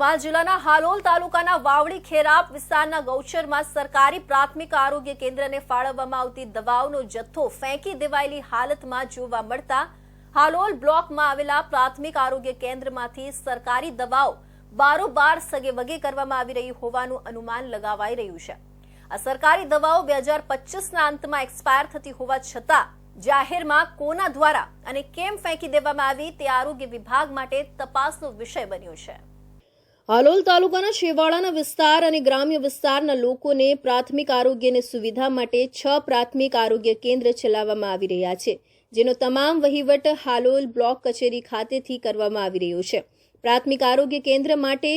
પંચમહાલ જિલ્લાના હાલોલ તાલુકાના વાવડી ખેરાપ વિસ્તારના ગૌચરમાં સરકારી પ્રાથમિક આરોગ્ય કેન્દ્રને ફાળવવામાં આવતી દવાઓનો જથ્થો ફેંકી દેવાયેલી હાલતમાં જોવા મળતા હાલોલ બ્લોકમાં આવેલા પ્રાથમિક આરોગ્ય કેન્દ્રમાંથી સરકારી દવાઓ બારોબાર સગે વગે કરવામાં આવી રહી હોવાનું અનુમાન લગાવાઈ રહ્યું છે. આ સરકારી દવાઓ બે હજાર પચીસના અંતમાં એક્સપાયર થતી હોવા છતાં જાહેરમાં કોના દ્વારા અને કેમ ફેંકી દેવામાં આવી તે આરોગ્ય વિભાગ માટે તપાસનો વિષય બન્યો છે. હાલોલ તાલુકાના છેવાડાના વિસ્તાર અને ગ્રામ્ય વિસ્તારના લોકોને પ્રાથમિક આરોગ્યની સુવિધા માટે છ પ્રાથમિક આરોગ્ય કેન્દ્ર ચલાવવામાં આવી રહ્યા છે, જેનો તમામ વહીવટ હાલોલ બ્લોક કચેરી ખાતેથી કરવામાં આવી રહ્યો છે. પ્રાથમિક આરોગ્ય કેન્દ્ર માટે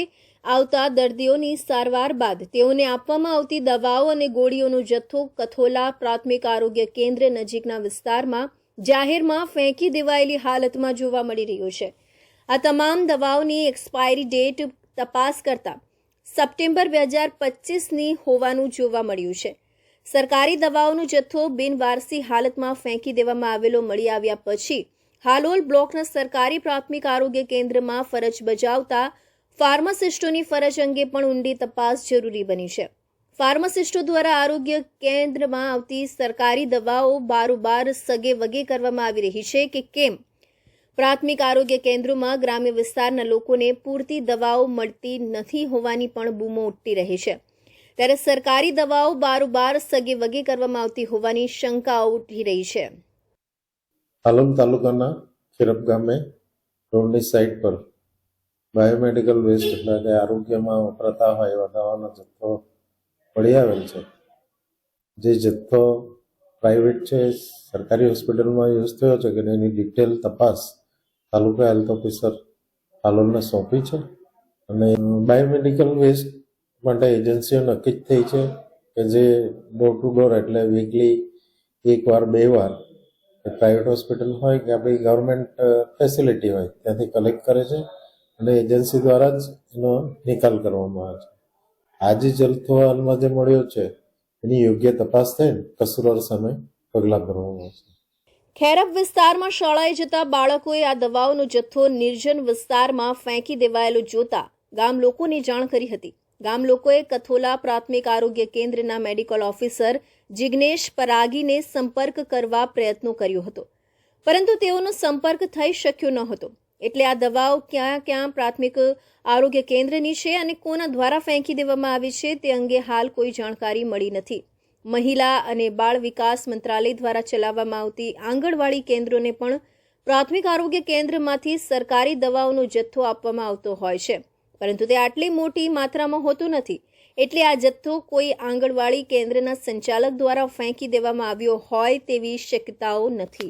આવતા દર્દીઓની સારવાર બાદ તેઓને આપવામાં આવતી દવાઓ અને ગોળીઓનો જથ્થો કથોલા પ્રાથમિક આરોગ્ય કેન્દ્ર નજીકના વિસ્તારમાં જાહેરમાં ફેંકી દેવાયેલી હાલતમાં જોવા મળી રહ્યો છે. આ તમામ દવાઓની એક્સપાયરી ડેટ તપાસ કરતા સપ્ટેમ્બર બે હજાર પચીસની હોવાનું જોવા મળ્યું છે. સરકારી દવાઓનો જથ્થો બિનવારસી હાલતમાં ફેંકી દેવામાં આવેલો મળી આવ્યા પછી હાલોલ બ્લોકના સરકારી પ્રાથમિક આરોગ્ય કેન્દ્રમાં ફરજ બજાવતા ફાર્માસિસ્ટોની ફરજ અંગે પણ ઊંડી તપાસ જરૂરી બની છે. ફાર્માસિસ્ટો દ્વારા આરોગ્ય કેન્દ્રમાં આવતી સરકારી દવાઓ બારોબાર સગે વગે કરવામાં આવી રહી છે કે કેમ? પ્રાથમિક આરોગ્ય કેન્દ્રોમાં ગ્રામ્ય વિસ્તારના લોકોને પૂરતી દવાઓ મળતી નથી હોવાની પણ બૂમો ઉઠતી રહી છે. ત્યારે સરકારી દવાઓ બારોબાર સગે વગે કરવામાં આવતી હોવાની શંકાઓ ઉઠી રહી છે. હાલોલ તાલુકાના ખેરપ ગામે રોડની સાઈડ પર બાયોમેડિકલ વેસ્ટ એટલે કે આરોગ્યમાં વપરાતા હોય એવા દવાનો જથ્થો મળી આવેલ છે. જે જથ્થો પ્રાઇવેટ છે, સરકારી હોસ્પિટલમાં યુઝ થયો છે, કે એની ડિટેલ તપાસ તાલુકા હેલ્થ ઓફિસર હાલોલને સોંપી છે અને બાયોમેડિકલ વેસ્ટ માટે એજન્સીઓ નક્કી જ થઈ છે કે જે ડોર ટુ ડોર એટલે વીકલી એકવાર બે વાર પ્રાઇવેટ હોસ્પિટલ હોય કે આપણી ગવર્મેન્ટ ફેસિલિટી હોય ત્યાંથી કલેક્ટ કરે છે અને એજન્સી દ્વારા જ એનો નિકાલ કરવામાં આવે છે. આજે જથ્થો હાલમાં જે મળ્યો છે એની યોગ્ય તપાસ થઈને કસુરર સામે પગલાં ભરવામાં આવશે. ખેરપ વિસ્તારમાં શાળાએ જતા બાળકોએ આ દવાઓનો જથ્થો નિર્જન વિસ્તારમાં ફેંકી દેવાયેલો જોતા ગામ લોકોને જાણ કરી હતી. ગામ લોકોએ કથોલા પ્રાથમિક આરોગ્ય કેન્દ્રના મેડિકલ ઓફિસર જિગ્નેશ પરાગીને સંપર્ક કરવા પ્રયત્નો કર્યો હતો. પરંતુ તેઓનો સંપર્ક થઈ શક્યો ન હતો. એટલે આ દવાઓ ક્યાં ક્યાં પ્રાથમિક આરોગ્ય કેન્દ્રની છે અને કોના દ્વારા ફેંકી દેવામાં આવી છે તે અંગે હાલ કોઈ જાણકારી મળી નથી. મહિલા અને બાળ વિકાસ મંત્રાલય દ્વારા ચલાવવામાં આવતી આંગણવાડી કેન્દ્રોને પણ પ્રાથમિક આરોગ્ય કેન્દ્રમાંથી સરકારી દવાઓનો જથ્થો આપવામાં આવતો હોય છે. પરંતુ તે આટલી મોટી માત્રામાં હોતો નથી. એટલે આ જથ્થો કોઈ આંગણવાડી કેન્દ્રના સંચાલક દ્વારા ફેંકી દેવામાં આવ્યો હોય તેવી શક્યતાઓ નથી.